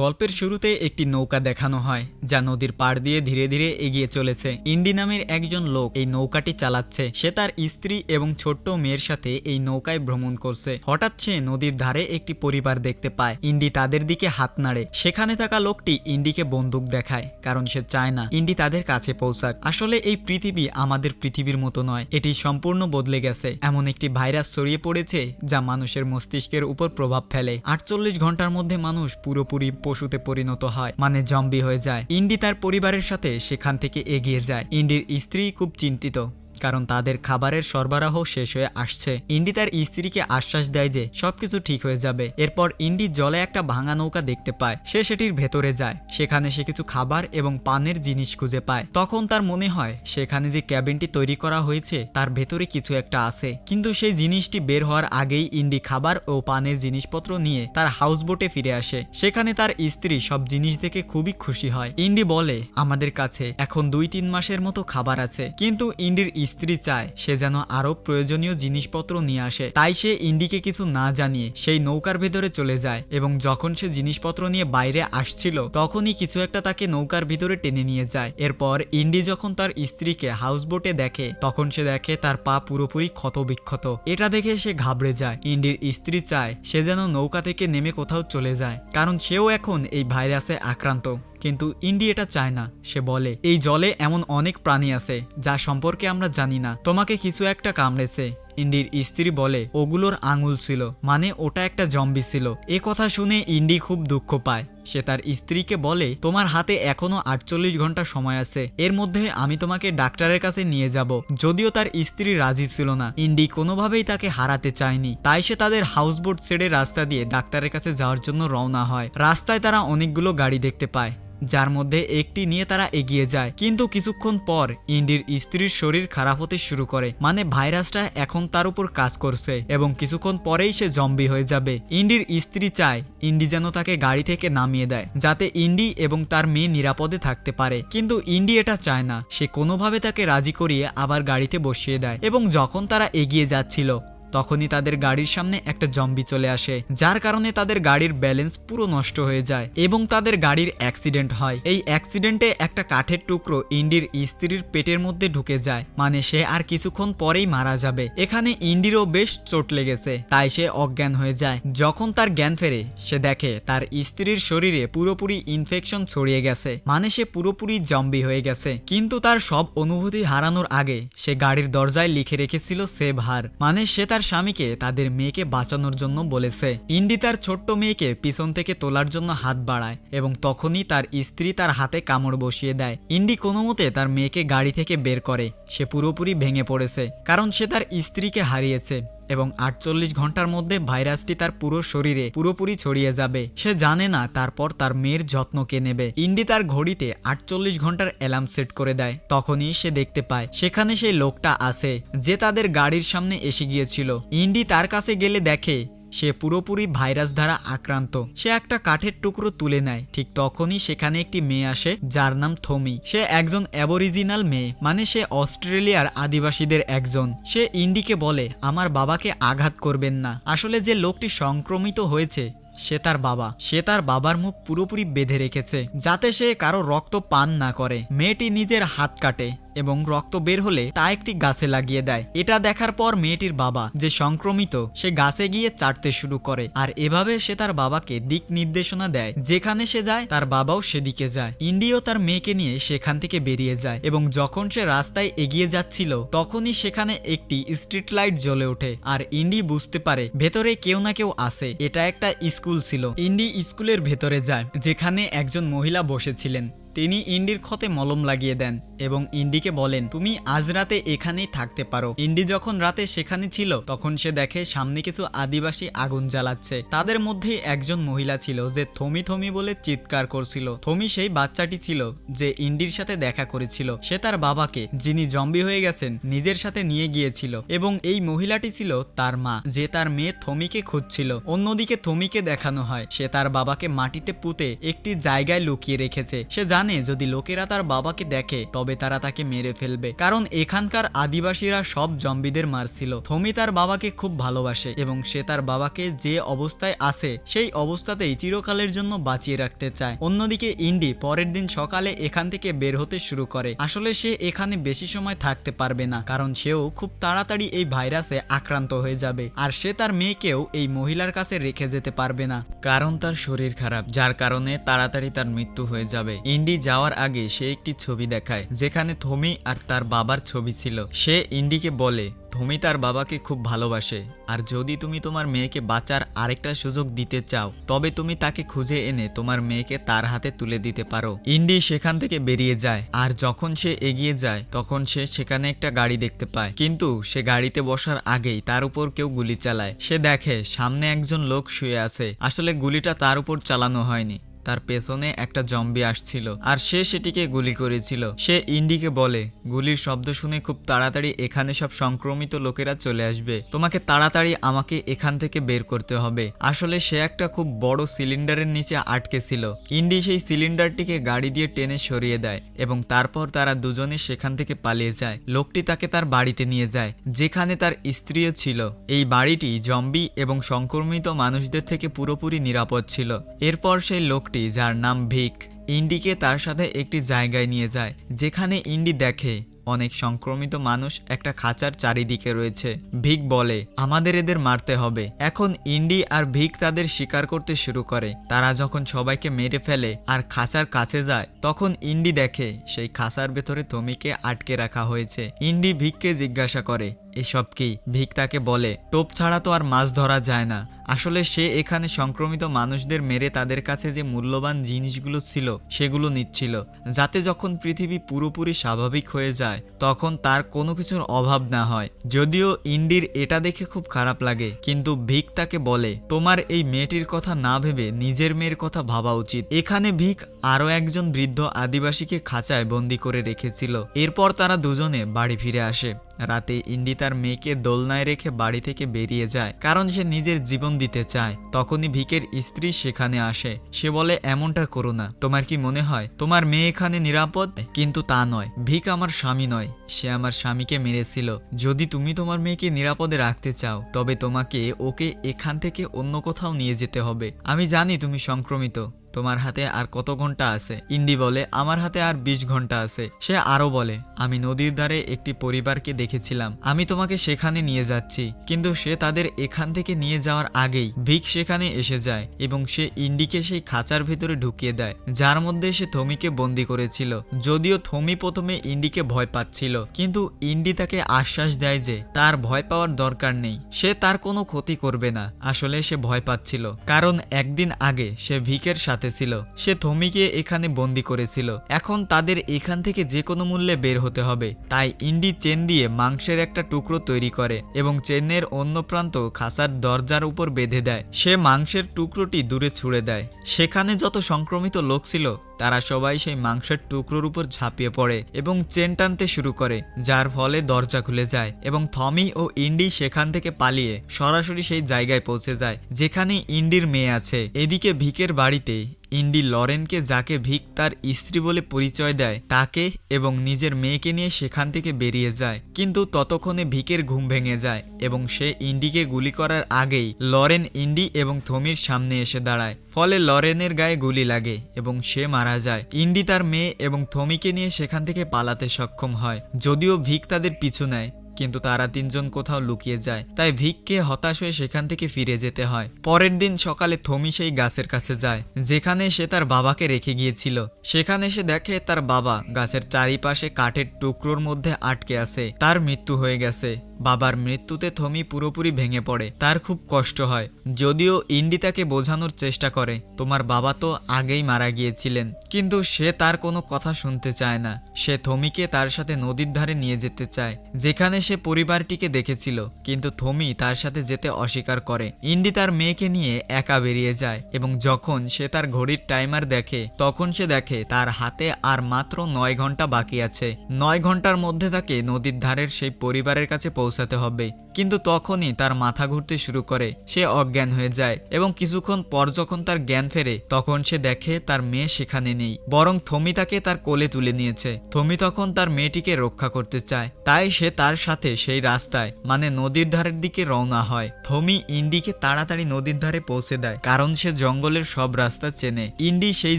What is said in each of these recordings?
গল্পের শুরুতে একটি নৌকা দেখানো হয়, যা নদীর পাড় দিয়ে ধীরে ধীরে এগিয়ে চলেছে। ইন্ডি নামের একজন লোক এই নৌকাটি চালাচ্ছে। সে তার স্ত্রী এবং ছোট্ট মেয়ের সাথে এই নৌকায় ভ্রমণ করছে। হঠাৎ সে নদীর ধারে একটি পরিবার দেখতে পায়। ইন্ডি তাদের দিকে হাত নাড়ে। সেখানে থাকা লোকটি ইন্ডিকে বন্দুক দেখায়, কারণ সে চায় না ইন্ডি তাদের কাছে পৌঁছাক। আসলে এই পৃথিবী আমাদের পৃথিবীর মতো নয়, এটি সম্পূর্ণ বদলে গেছে। এমন একটি ভাইরাস ছড়িয়ে পড়েছে, যা মানুষের মস্তিষ্কের উপর প্রভাব ফেলে। আটচল্লিশ ঘণ্টার মধ্যে মানুষ পুরোপুরি পশুতে পরিণত হয় মানে জম্বি হয়ে যায়। ইন্ডি তার পরিবারের সাথে সেখান থেকে এগিয়ে যায়। ইন্ডির স্ত্রী খুব চিন্তিত। কারণ তাদের খাবারের সরবরাহ শেষ হয়ে আসছে। ইন্ডি তার স্ত্রীকে আশ্বাস দেয় যে সবকিছু ঠিক হয়ে যাবে। এরপর ইন্ডি জলে একটা ভাঙা নৌকা দেখতে পায়। সে সেটির ভেতরে যায়। সেখানে সে কিছু খাবার এবং পানের জিনিস খুঁজে পায়। তখন তার মনে হয়, সেখানে যে ক্যাবিনটি তৈরি করা হয়েছে, তার ভেতরে কিছু একটা আছে। কিন্তু সেই জিনিসটি বের হওয়ার আগেই ইন্ডি খাবার ও পানের জিনিসপত্র নিয়ে তার হাউস বোটে ফিরে আসে। সেখানে তার স্ত্রী সব জিনিস দেখে খুবই খুশি হয়। ইন্ডি বলে, আমাদের কাছে এখন দুই তিন মাসের মতো খাবার আছে। কিন্তু ইন্ডির স্ত্রী চায়, সে যেন আরও প্রয়োজনীয় জিনিসপত্র নিয়ে আসে। তাই সে ইন্ডিকে কিছু না জানিয়ে সেই নৌকার ভেতরে চলে যায় এবং যখন সে জিনিসপত্র নিয়ে বাইরে আসছিল, তখনই কিছু একটা তাকে নৌকার ভিতরে টেনে নিয়ে যায়। এরপর ইন্ডি যখন তার স্ত্রীকে হাউস বোটে দেখে, তখন সে দেখে তার পা পুরোপুরি ক্ষতবিক্ষত। এটা দেখে সে ঘাবড়ে যায়। ইন্ডির স্ত্রী চায়, সে যেন নৌকা থেকে নেমে কোথাও চলে যায়, কারণ সেও এখন এই ভাইরাসে আক্রান্ত। কিন্তু ইন্ডি এটা চায় না, সে বলে, এই জলে এমন অনেক প্রাণী আছে, যা সম্পর্কে আমরা জানি না। তোমাকে কিছু একটা কামড়েছে। ইন্ডির স্ত্রী বলে, ওগুলোর আঙুল ছিল মানে ওটা একটা জম্বি ছিল। এ কথা শুনে ইন্ডি খুব দুঃখ পায়। সে তার স্ত্রীকে বলে, তোমার হাতে এখনও আটচল্লিশ ঘণ্টা সময় আছে। এর মধ্যে আমি তোমাকে ডাক্তারের কাছে নিয়ে যাব। যদিও তার স্ত্রী রাজি ছিল না, ইন্ডি কোনোভাবেই তাকে হারাতে চায়নি। তাই সে তাদের হাউসবোট ছেড়ে রাস্তা দিয়ে ডাক্তারের কাছে যাওয়ার জন্য রওনা হয়। রাস্তায় তারা অনেকগুলো গাড়ি দেখতে পায়। যার মধ্যে একটি নিয়ে তারা এগিয়ে যায়। কিন্তু কিছুক্ষণ পর ইন্ডির স্ত্রীর শরীর খারাপ হতে শুরু করে। মানে ভাইরাসটা এখন তার উপর কাজ করছে এবং কিছুক্ষণ পরেই সে জম্বি হয়ে যাবে। ইন্ডির স্ত্রী চায় ইন্ডি যেন তাকে গাড়ি থেকে নামিয়ে দেয়, যাতে ইন্ডি এবং তার মেয়ে নিরাপদে থাকতে পারে। কিন্তু ইন্ডি এটা চায় না। সে কোনোভাবে তাকে রাজি করিয়ে আবার গাড়িতে বসিয়ে দেয় এবং যখন তারা এগিয়ে যাচ্ছিল তখনই তাদের গাড়ির সামনে একটা জম্বি চলে আসে, যার কারণে তাদের গাড়ির ব্যালেন্স পুরো নষ্ট হয়ে যায় এবং তাদের গাড়ির অ্যাক্সিডেন্ট হয়। এই অ্যাক্সিডেন্টে একটা কাঠের টুকরো ইন্ডির স্ত্রীর পেটের মধ্যে ঢুকে যায় মানে সে আর কিছুক্ষণ পরেই মারা যাবে। এখানে ইন্ডিরও বেশ চোট লেগেছে, তাই সে অজ্ঞান হয়ে যায়। যখন তার জ্ঞান ফেরে, সে দেখে তার স্ত্রীর শরীরে পুরোপুরি ইনফেকশন ছড়িয়ে গেছে মানে সে পুরোপুরি জম্বি হয়ে গেছে। কিন্তু তার সব অনুভূতি হারানোর আগে সে গাড়ির দরজায় লিখে রেখেছিল সেভ হার মানে সে তার স্বামীকে তাদের মেয়েকে বাঁচানোর জন্য বলেছে। ইন্ডি তার ছোট্ট মেয়েকে পিছন থেকে তোলার জন্য হাত বাড়ায় এবং তখনই তার স্ত্রী তার হাতে কামড় বসিয়ে দেয়। ইন্ডি কোনো মতে তার মেয়েকে গাড়ি থেকে বের করে। সে পুরোপুরি ভেঙে পড়েছে, কারণ সে তার স্ত্রীকে হারিয়েছে। এবং আটচল্লিশ ঘণ্টার মধ্যে ভাইরাসটি তার পুরো শরীরে পুরোপুরি ছড়িয়ে যাবে। সে জানে না তারপর তার মেয়ের যত্ন কে নেবে। ইন্ডি তার ঘড়িতে আটচল্লিশ ঘণ্টার অ্যালার্ম সেট করে দেয়। তখনই সে দেখতে পায়, সেখানে সেই লোকটা আছে, যে তাদের গাড়ির সামনে এসে গিয়েছিল। ইন্ডি তার কাছে গেলে দেখে সে পুরোপুরি ভাইরাস দ্বারা আক্রান্ত। সে একটা কাঠের টুকরো তুলে নেয়। ঠিক তখনই সেখানে একটি মেয়ে আসে, যার নাম থমি। সে একজন অ্যাবরিজিনাল মেয়ে মানে সে অস্ট্রেলিয়ার আদিবাসীদের একজন। সে ইন্ডিকে বলে, আমার বাবাকে আঘাত করবেন না। আসলে যে লোকটি সংক্রমিত হয়েছে, সে তার বাবা। সে তার বাবার মুখ পুরোপুরি বেঁধে রেখেছে, যাতে সে কারও রক্ত পান না করে। মেয়েটি নিজের হাত কাটে। এবং রক্ত বের হলে তা একটি গাছে লাগিয়ে দেয়। এটা দেখার পর মেয়েটির বাবা যে সংক্রমিত, সে গাছে গিয়ে চাটতে শুরু করে আর এভাবে সে তার বাবাকে দিক নির্দেশনা দেয়। যেখানে সে যায়, তার বাবাও সেদিকে যায়। ইন্ডিও তার মেয়েকে নিয়ে সেখান থেকে বেরিয়ে যায় এবং যখন সে রাস্তায় এগিয়ে যাচ্ছিল, তখনই সেখানে একটি স্ট্রিট লাইট জ্বলে ওঠে আর ইন্ডি বুঝতে পারে, ভেতরে কেউ না কেউ আসে এটা একটা স্কুল ছিল। ইন্ডি স্কুলের ভেতরে যায়, যেখানে একজন মহিলা বসেছিলেন। তিনি ইন্ডির ক্ষতে মলম লাগিয়ে দেন। এবং ইন্ডিকে বলেন, তুমি আজ রাতে এখানেই থাকতে পারো। ইন্ডি যখন রাতে সেখানে ছিল, তখন সে দেখে সামনে কিছু আদিবাসী আগুন জ্বালাচ্ছে। তাদের মধ্যে একজন মহিলা ছিল, যে থমি থমি বলে চিৎকার করছিল। থমি সেই বাচ্চাটি ছিল, যে ইন্ডির সাথে দেখা করেছিল। সে তার বাবাকে, যিনি জম্বি হয়ে গেছেন, নিজের সাথে নিয়ে গিয়েছিল। এবং এই মহিলাটি ছিল তার মা, যে তার মেয়ে থমিকে খুঁজছিল। অন্যদিকে থমিকে দেখানো হয়, সে তার বাবাকে মাটিতে পুঁতে একটি জায়গায় লুকিয়ে রেখেছে। সে জানে, যদি লোকেরা তার বাবাকে দেখে, তবে তারা তাকে মেরে ফেলবে। কারণ এখানকার আদিবাসীরা সব জম্বিদের মারছিল। থমি তার বাবাকে খুব ভালোবাসে এবং সে তার বাবাকে যে অবস্থায় আছে, সেই অবস্থাতেই চিরকালের জন্য বাঁচিয়ে রাখতে চায়। অন্যদিকে ইন্ডি পরের দিন সকালে এখান থেকে বের হতে শুরু করে। আসলে সে এখানে বেশি সময় থাকতে পারবে না, কারণ সেও খুব তাড়াতাড়ি এই ভাইরাসে আক্রান্ত হয়ে যাবে। আর সে তার মেয়েকেও এই মহিলার কাছে রেখে যেতে পারবে না। কারণ তার শরীর খারাপ, যার কারণে তাড়াতাড়ি তার মৃত্যু হয়ে যাবে। ইন্ডি যাওয়ার আগে সে একটি ছবি দেখায় যেখানে থমি আর তার বাবার ছবি ছিল। সে ইন্ডিকে বলে তুমি তার বাবাকে খুব ভালোবাসে। আর যদি তুমি তোমার মেয়েকে বাঁচার আরেকটা সুযোগ দিতে চাও, তবে তুমি তাকে খুঁজে এনে তোমার মেয়েকে তার হাতে তুলে দিতে পারো। ইন্ডি সেখান থেকে বেরিয়ে যায়। আর যখন সে এগিয়ে যায়, তখন সে সেখানে একটা গাড়ি দেখতে পায়। কিন্তু সে গাড়িতে বসার আগেই তার উপর কেউ গুলি চালায়। সে দেখে, সামনে একজন লোক শুয়ে আছে। আসলে গুলিটা তার উপর চালানো হয়নি। তার পেছনে একটা জম্বি আসছিল আর সে সেটিকে গুলি করেছিল। সে ইন্ডিকে বলে, গুলির শব্দ শুনে খুব তাড়াতাড়ি এখানে সব সংক্রমিত লোকেরা চলে আসবে। তোমাকে তাড়াতাড়ি আমাকে এখান থেকে বের করতে হবে। আসলে সে একটা খুব বড় সিলিন্ডারের নিচে আটকে ছিল। ইন্ডি সেই সিলিন্ডারটিকে গাড়ি দিয়ে টেনে সরিয়ে দেয় এবং তারপর তারা দুজনে সেখান থেকে পালিয়ে যায়। লোকটি তাকে তার বাড়িতে নিয়ে যায়, যেখানে তার স্ত্রীও ছিল। এই বাড়িটি জম্বি এবং সংক্রমিত মানুষদের থেকে পুরোপুরি নিরাপদ ছিল। এরপর সেই লোকটি যার নাম ভিক, ইন্ডিকে তার সাথে একটি জায়গায় নিয়ে যায়, যেখানে ইন্ডি দেখে অনেক সংক্রমিত মানুষ একটা খাঁচার চারিদিকে রয়েছে। ভিক বলে, আমাদের এদের মারতে হবে। এখন ইন্ডি আর ভিক তাদের শিকার করতে শুরু করে। তারা যখন সবাইকে মেরে ফেলে আর খাঁচার কাছে যায়, তখন ইন্ডি দেখে সেই খাঁচার ভেতরে তমিকে আটকে রাখা হয়েছে। ইন্ডি ভিককে জিজ্ঞাসা করে এসব কি ভিক তাকে বলে, টোপ ছাড়া তো আর মাছ ধরা যায় না। আসলে সে এখানে সংক্রমিত মানুষদের মেরে তাদের কাছে যে মূল্যবান জিনিসগুলো ছিল, সেগুলো নিচ্ছিল। যাতে যখন পৃথিবী পুরোপুরি স্বাভাবিক হয়ে যায়, তখন তার কোনো কিছুর অভাব না হয়। যদিও ইন্ডির এটা দেখে খুব খারাপ লাগে, কিন্তু ভিক তাকে বলে, তোমার এই মেয়েটির কথা না ভেবে নিজের মেয়ের কথা ভাবা উচিত। এখানে ভিক আরও একজন বৃদ্ধ আদিবাসীকে খাঁচায় বন্দি করে রেখেছিল। এরপর তারা দুজনে বাড়ি ফিরে আসে। রাতে ইন্ডি তার মেয়েকে দোলনায় রেখে বাড়ি থেকে বেরিয়ে যায়। কারণ সে নিজের জীবন দিতে চায়। তখনই ভিকের স্ত্রী সেখানে আসে। সে বলে, এমনটা করো না। তোমার কি মনে হয়, তোমার মেয়ে এখানে নিরাপদ? কিন্তু তা নয়। ভিক আমার স্বামী নয়। সে আমার স্বামীকে মেরেছিল। যদি তুমি তোমার মেয়েকে নিরাপদে রাখতে চাও, তবে তোমাকে ওকে এখান থেকে অন্য কোথাও নিয়ে যেতে হবে। আমি জানি তুমি সংক্রমিত। তোমার হাতে আর কত ঘণ্টা আছে? ইন্ডি বলে, আমার হাতে আর বিশ ঘণ্টা আছে। সে আরও বলে, আমি নদীর ধারে একটি পরিবারকে দেখেছিলাম। আমি তোমাকে সেখানে নিয়ে যাচ্ছি। কিন্তু সে তাদের এখান থেকে নিয়ে যাওয়ার আগেই ভিক সেখানে এসে যায় এবং সে ইন্ডিকে সেই খাঁচার ভেতরে ঢুকিয়ে দেয়, যার মধ্যে সে থমিকে বন্দি করেছিল। যদিও থমি প্রথমে ইন্ডিকে ভয় পাচ্ছিল, কিন্তু ইন্ডি তাকে আশ্বাস দেয় যে তার ভয় পাওয়ার দরকার নেই। সে তার কোনো ক্ষতি করবে না। আসলে সে ভয় পাচ্ছিল। কারণ একদিন আগে সে ভিকের সাথে ছিল সে থমিকে এখানে বন্দি করেছিল। এখন তাদের এখান থেকে যে কোনো মূল্যে বের হতে হবে। তাই ইন্ডি চেন দিয়ে মাংসের একটা টুকরো তৈরি করে এবং চেনের অন্য প্রান্ত খাঁচার দরজার উপর বেঁধে দেয়। সে মাংসের টুকরোটি দূরে ছুড়ে দেয়। সেখানে যত সংক্রমিত লোক ছিল, তারা সবাই সেই মাংসের টুকরোর উপর ঝাঁপিয়ে পড়ে এবং চেন টানতে শুরু করে, যার ফলে দরজা খুলে যায় এবং থমি ও ইন্ডি সেখান থেকে পালিয়ে সরাসরি সেই জায়গায় পৌঁছে যায়, যেখানে ইন্ডির মেয়ে আছে। এদিকে ভিকের বাড়িতে ইন্ডি লরেনকে যাকে ভিক তার স্ত্রী বলে পরিচয় দেয়, তাকে এবং নিজের মেয়েকে নিয়ে সেখান থেকে বেরিয়ে যায়। কিন্তু ততক্ষণে ভিকের ঘুম ভেঙে যায় এবং সে ইন্ডিকে গুলি করার আগেই লরেন ইন্ডি এবং থমির সামনে এসে দাঁড়ায়। ফলে লরেনের গায়ে গুলি লাগে এবং সে মারা যায়। ইন্ডি তার মেয়ে এবং থমিকে নিয়ে সেখান থেকে পালাতে সক্ষম হয়। যদিও ভিক তাদের পিছু নেয় কিন্তু তারা তিনজন কোথাও লুকিয়ে যায়। তাই ভিককে হতাশ হয়ে সেখান থেকে ফিরে যেতে হয়। পরের দিন সকালে থমি সেই গাছের কাছে যায়, যেখানে সে তার বাবাকে রেখে গিয়েছিল। সেখানে সে দেখে তার বাবা গাছের চারিপাশে কাঠের টুকরোর মধ্যে আটকে আছে। তার মৃত্যু হয়ে গেছে। বাবার মৃত্যুতে থমি পুরোপুরি ভেঙে পড়ে। তার খুব কষ্ট হয়। যদিও ইন্ডি তাকে বোঝানোর চেষ্টা করে, তোমার বাবা তো আগেই মারা গিয়েছিলেন। কিন্তু সে তার কোনো কথা শুনতে চায় না। সে থমিকে তার সাথে নদীর ধারে নিয়ে যেতে চায়, যেখানে সে পরিবারটিকে দেখেছিল, কিন্তু থমি তার সাথে যেতে অস্বীকার করে। ইন্ডি তার মেয়েকে নিয়ে একা বেরিয়ে যায় এবং যখন সে তার ঘড়ির টাইমার দেখে, তখন সে দেখে তার হাতে আর মাত্র নয় ঘণ্টা বাকি আছে। নয় ঘণ্টার মধ্যে তাকে নদীর ধারের সেই পরিবারের কাছে পৌঁছাতে হবে। কিন্তু তখনই তার মাথা ঘুরতে শুরু করে। সে অজ্ঞান হয়ে যায় এবং কিছুক্ষণ পর যখন তার জ্ঞান ফেরে, তখন সে দেখে তার মেয়ে সেখানে নেই। বরং থমি তাকে তার কোলে তুলে নিয়েছে। থমি তখন তার মেয়েটিকে রক্ষা করতে চায়। তাই সে তার সাথে সেই রাস্তায় মানে নদীর ধারের দিকে রওনা হয়। থমি ইন্ডিকে তাড়াতাড়ি নদীর ধারে পৌঁছে দেয়, কারণ সে জঙ্গলের সব রাস্তা চেনে। ইন্ডি সেই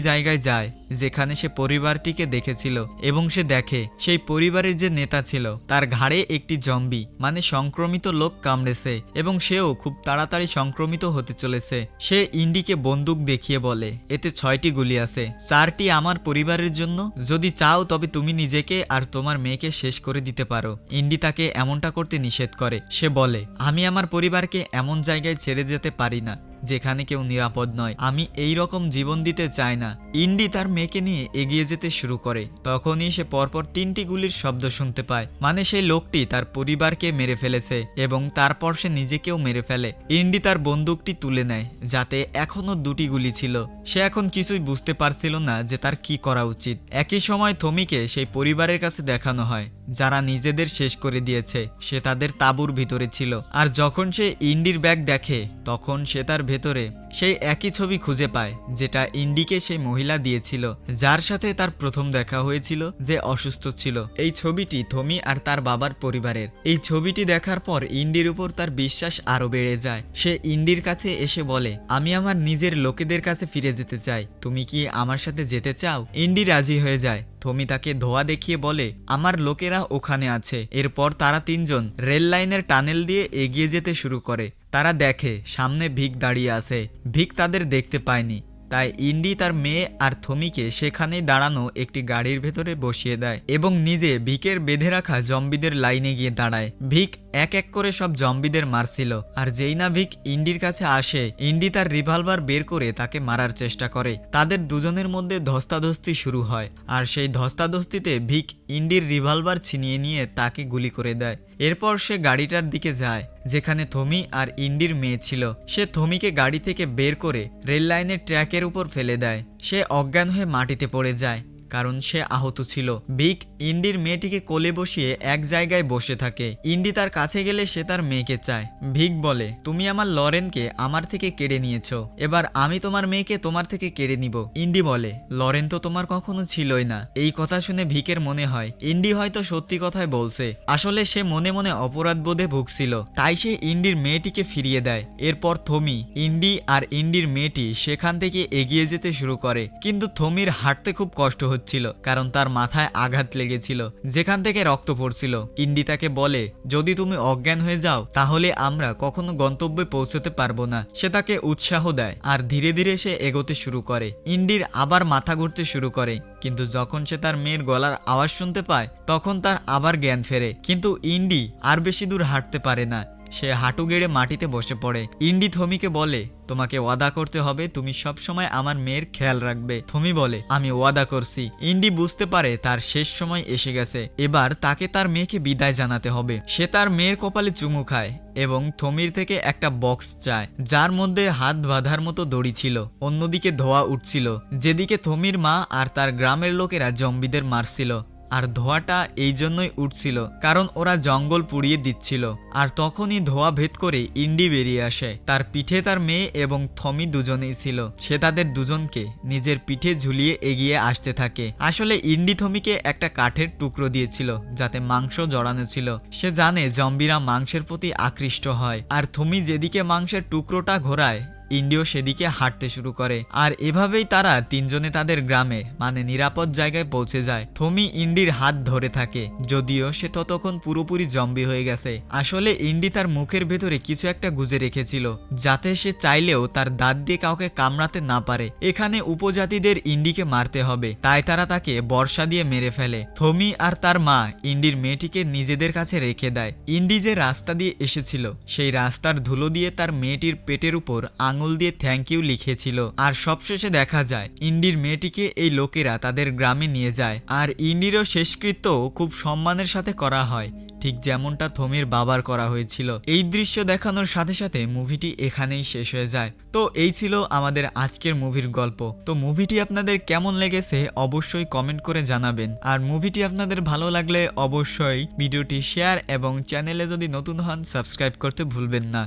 জায়গায় যায়। যেখানে সে পরিবারটিকে দেখেছিল এবং সে দেখে সেই পরিবারের যে নেতা ছিল, তার ঘাড়ে একটি জম্বি মানে সংক্রমিত লোক কামড়েছে এবং সেও খুব তাড়াতাড়ি সংক্রমিত হতে চলেছে। সে ইন্ডিকে বন্দুক দেখিয়ে বলে, এতে ছয়টি গুলি আছে। চারটি আমার পরিবারের জন্য। যদি চাও তবে তুমি নিজেকে আর তোমার মেয়েকে শেষ করে দিতে পারো ইন্ডি তাকে এমনটা করতে নিষেধ করে। সে বলে, আমি আমার পরিবারকে এমন জায়গায় ছেড়ে যেতে পারি না। যেখানে কেউ নিরাপদ নয়। আমি এই রকম জীবন দিতে চাই না। ইন্ডি তার মেয়েকে নিয়ে এগিয়ে যেতে শুরু করে। তখনই সে পরপর তিনটি গুলির শব্দ শুনতে পায়। মানে সেই লোকটি তার পরিবারকে মেরে ফেলেছে এবং তারপর সে নিজেকেও মেরে ফেলে। ইন্ডি তার বন্দুকটি তুলে নেয়, যাতে এখনও দুটি গুলি ছিল। সে এখন কিছুই বুঝতে পারছিল না যে তার কি করা উচিত। একই সময় থমিকে সেই পরিবারের কাছে দেখানো হয়, যারা নিজেদের শেষ করে দিয়েছে। সে তাদের তাঁবুর ভিতরে ছিল। আর যখন সে ইন্ডির ব্যাগ দেখে, তখন সে তার ভেতরে সেই একই ছবি খুঁজে পায়, যেটা ইন্ডিকে সেই মহিলা দিয়েছিল, যার সাথে তার প্রথম দেখা হয়েছিল যে অসুস্থ ছিল। এই ছবিটি থমি আর তার বাবার পরিবারের। এই ছবিটি দেখার পর ইন্ডির উপর তার বিশ্বাস আরও বেড়ে যায়। সে ইন্ডির কাছে এসে বলে, আমি আমার নিজের লোকেদের কাছে ফিরে যেতে চাই। তুমি কি আমার সাথে যেতে চাও? ইন্ডি রাজি হয়ে যায়। থমি তাকে ধোয়া দেখিয়ে বলে, আমার লোকেরা ওখানে আছে। এরপর তারা তিনজন রেল লাইনের টানেল দিয়ে এগিয়ে যেতে শুরু করে। তারা দেখে, সামনে ভিক দাঁড়িয়ে আছে। ভিক তাদের দেখতে পায়নি। তাই ইন্ডি তার মেয়ে আর থমিকে সেখানেই দাঁড়ানো একটি গাড়ির ভেতরে বসিয়ে দেয় এবং নিজে ভিকের বেঁধে রাখা জম্বিদের লাইনে গিয়ে দাঁড়ায়। ভিক এক এক করে সব জম্বিদের মারছিল। আর যেই না ভিক ইন্ডির কাছে আসে, ইন্ডি তার রিভলভার বের করে তাকে মারার চেষ্টা করে। তাদের দুজনের মধ্যে ধস্তাধস্তি শুরু হয়। আর সেই ধস্তাধস্তিতে ভিক ইন্ডির রিভলভার ছিনিয়ে নিয়ে তাকে গুলি করে দেয়। এরপর সে গাড়িটার দিকে যায়, যেখানে থমি আর ইন্ডির মেয়ে ছিল। সে থমিকে গাড়ি থেকে বের করে রেল লাইনের ট্র্যাকের উপর ফেলে দেয়। সে অজ্ঞান হয়ে মাটিতে পড়ে যায়। কারণ সে আহত ছিল। বিগ ইন্ডির মেয়েটিকে কোলে বসিয়ে এক জায়গায় বসে থাকে। ইন্ডি তার কাছে গেলে সে তার মেয়েকে চায়। ভিক বলে, তুমি আমার লরেনকে আমার থেকে কেড়ে নিয়েছো। এবার আমি তোমার মেয়েকে তোমার থেকে কেড়ে নিব। ইন্ডি বলে, লরেন তো তোমার কখনো ছিলই না। এই কথা শুনে ভিকের মনে হয়, ইন্ডি হয়তো সত্যি কথাই বলছে। আসলে সে মনে মনে অপরাধ বোধে ভুগছিল। তাই সে ইন্ডির মেয়েটিকে ফিরিয়ে দেয়। এরপর থমি, ইন্ডি আর ইন্ডির মেয়েটি সেখান থেকে এগিয়ে যেতে শুরু করে। কিন্তু থমির হাঁটতে খুব কষ্ট হচ্ছিল, কারণ তার মাথায় আঘাত লেগেছিল, যেখান থেকে রক্ত পড়ছিল। ইন্ডি তাকে বলে, যদি তুমি অজ্ঞান হয়ে যাও, তাহলে আমরা কখনো গন্তব্যে পৌঁছতে পারব না। সে তাকে উৎসাহ দেয়, আর ধীরে ধীরে সে এগোতে শুরু করে। ইন্ডির আবার মাথা ঘুরতে শুরু করে, কিন্তু যখন সে তার মেয়ের গলার আওয়াজ শুনতে পায়, তখন তার আবার জ্ঞান ফেরে। কিন্তু ইন্ডি আর বেশি দূর হাঁটতে পারে না। সে হাঁটু গেড়ে মাটিতে বসে পড়ে। ইন্ডি থমিকে বলে, তোমাকে ওয়াদা করতে হবে, তুমি সব সময় আমার মেয়ের খেয়াল রাখবে। থমি বলে, আমি ওয়াদা করছি। ইন্ডি বুঝতে পারে তার শেষ সময় এসে গেছে। এবার তাকে তার মেয়েকে বিদায় জানাতে হবে। সে তার মেয়ের কপালে চুমু খায় এবং থমির থেকে একটা বক্স চায়, যার মধ্যে হাত বাঁধার মতো দড়ি ছিল। অন্যদিকে ধোয়া উঠছিল। যেদিকে থমির মা আর তার গ্রামের লোকেরা জম্বিদের মারছিল। আর ধোঁয়াটা এই জন্যই উঠছিল, কারণ ওরা জঙ্গল পুড়িয়ে দিচ্ছিল। আর তখনই ধোঁয়া ভেদ করে ইন্ডি বেরিয়ে আসে। তার পিঠে তার মেয়ে এবং থমি দুজনেই ছিল। সে তাদের দুজনকে নিজের পিঠে ঝুলিয়ে এগিয়ে আসতে থাকে। আসলে ইন্ডি থমিকে একটা কাঠের টুকরো দিয়েছিল, যাতে মাংস জড়ানো ছিল। সে জানে জম্বিরা মাংসের প্রতি আকৃষ্ট হয়। আর থমি যেদিকে মাংসের টুকরোটা ঘোরায় ইন্ডিও সেদিকে হাঁটতে শুরু করে। আর এভাবেই তারা তিনজনে তাদের গ্রামে মানে নিরাপদ জায়গায় পৌঁছে যায়। থমি ইন্ডির হাত ধরে থাকে, যদিও সে ততক্ষণ পুরোপুরি জম্বি হয়ে গেছে। আসলে ইন্ডি তার মুখের ভেতরে কিছু একটা গুজে রেখেছিল, যাতে সে চাইলেও তার দাঁত দিয়ে কাউকে কামড়াতে না পারে। এখানে উপজাতিদের ইন্ডিকে মারতে হবে, তাই তারা তাকে বর্ষা দিয়ে মেরে ফেলে। থমি আর তার মা ইন্ডির মেয়েটিকে নিজেদের কাছে রেখে দেয়। ইন্ডি যে রাস্তা দিয়ে এসেছিল, সেই রাস্তার ধুলো দিয়ে তার মেয়েটির পেটের উপর আঙুল আঙুল দিয়ে থ্যাংক ইউ লিখেছিল। আর সবশেষে দেখা যায়, ইন্ডির মেয়েটিকে এই লোকেরা তাদের গ্রামে নিয়ে যায়। আর ইন্ডিরও শেষকৃত্য খুব সম্মানের সাথে করা হয়, ঠিক যেমনটা থমির বাবার করা হয়েছিল। এই দৃশ্য দেখানোর সাথে সাথে মুভিটি এখানেই শেষ হয়ে যায়। তো এই ছিল আমাদের আজকের মুভির গল্প। তো মুভিটি আপনাদের কেমন লেগেছে অবশ্যই কমেন্ট করে জানাবেন। আর মুভিটি আপনাদের ভালো লাগলে অবশ্যই ভিডিওটি শেয়ার এবং চ্যানেলে যদি নতুন হন সাবস্ক্রাইব করতে ভুলবেন না।